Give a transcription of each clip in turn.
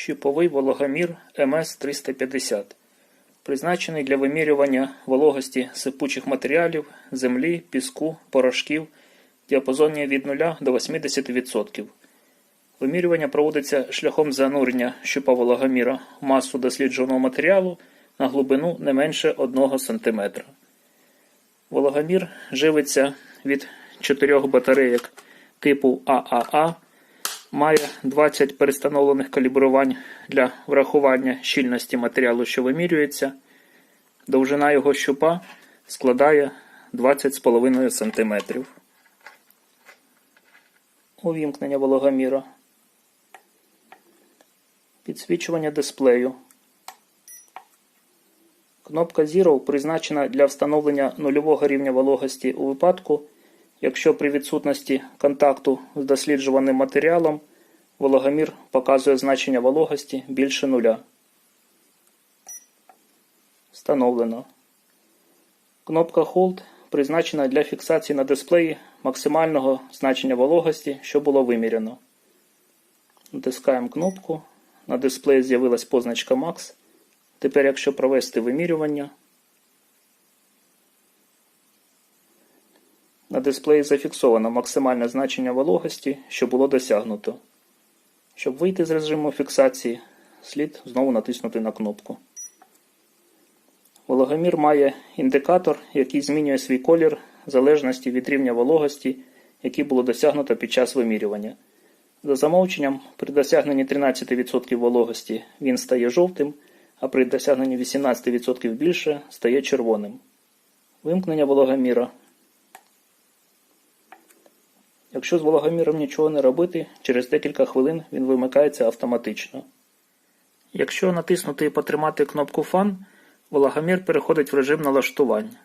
Щуповий вологомір МС-350, призначений для вимірювання вологості сипучих матеріалів, землі, піску, порошків діапазоні від 0 до 80%. Вимірювання проводиться шляхом занурення щупа вологоміра в масу досліджуваного матеріалу на глибину не менше 1 см. Вологомір живиться від чотирьох батарейок типу ААА, має 20 перестановлених калібрувань для врахування щільності матеріалу, що вимірюється. Довжина його щупа складає 20,5 см. Увімкнення вологоміра. Підсвічування дисплею. Кнопка Zero призначена для встановлення нульового рівня вологості у випадку, якщо при відсутності контакту з досліджуваним матеріалом вологомір показує значення вологості більше нуля. Встановлено. Кнопка Hold призначена для фіксації на дисплеї максимального значення вологості, що було виміряно. Натискаємо кнопку. На дисплеї з'явилась позначка Max. Тепер, якщо провести вимірювання, на дисплеї зафіксовано максимальне значення вологості, що було досягнуто. Щоб вийти з режиму фіксації, слід знову натиснути на кнопку. Вологомір має індикатор, який змінює свій колір в залежності від рівня вологості, який було досягнуто під час вимірювання. За замовченням, при досягненні 13% вологості він стає жовтим, а при досягненні 18% більше стає червоним. Вимкнення вологоміра. Якщо з вологоміром нічого не робити, через декілька хвилин він вимикається автоматично. Якщо натиснути і потримати кнопку Фан, вологомір переходить в режим налаштування.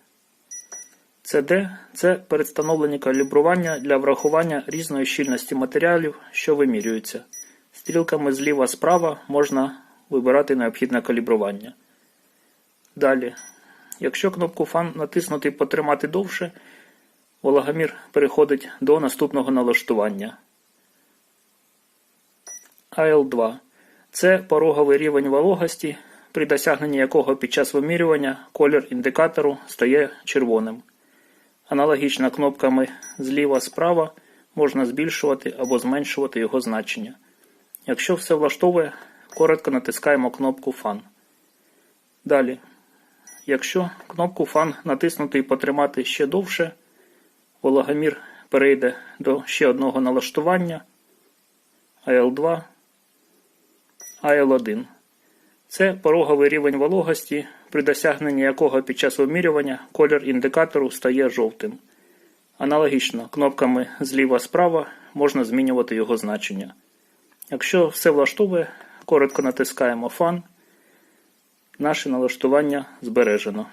CD – це передстановлені калібрування для врахування різної щільності матеріалів, що вимірюються. Стрілками зліва-справа можна вибирати необхідне калібрування. Далі, якщо кнопку Фан натиснути і потримати довше, вологомір переходить до наступного налаштування. AL2 це пороговий рівень вологості, при досягненні якого під час вимірювання колір індикатору стає червоним. Аналогічно кнопками зліва-справа можна збільшувати або зменшувати його значення. Якщо все влаштовує, коротко натискаємо кнопку Фан. Далі, якщо кнопку Фан натиснути і потримати ще довше, вологомір перейде до ще одного налаштування AL2, AL1. Це пороговий рівень вологості, при досягненні якого під час вимірювання колір індикатору стає жовтим. Аналогічно кнопками зліва-справа можна змінювати його значення. Якщо все влаштовує, коротко натискаємо Фан. Наше налаштування збережено.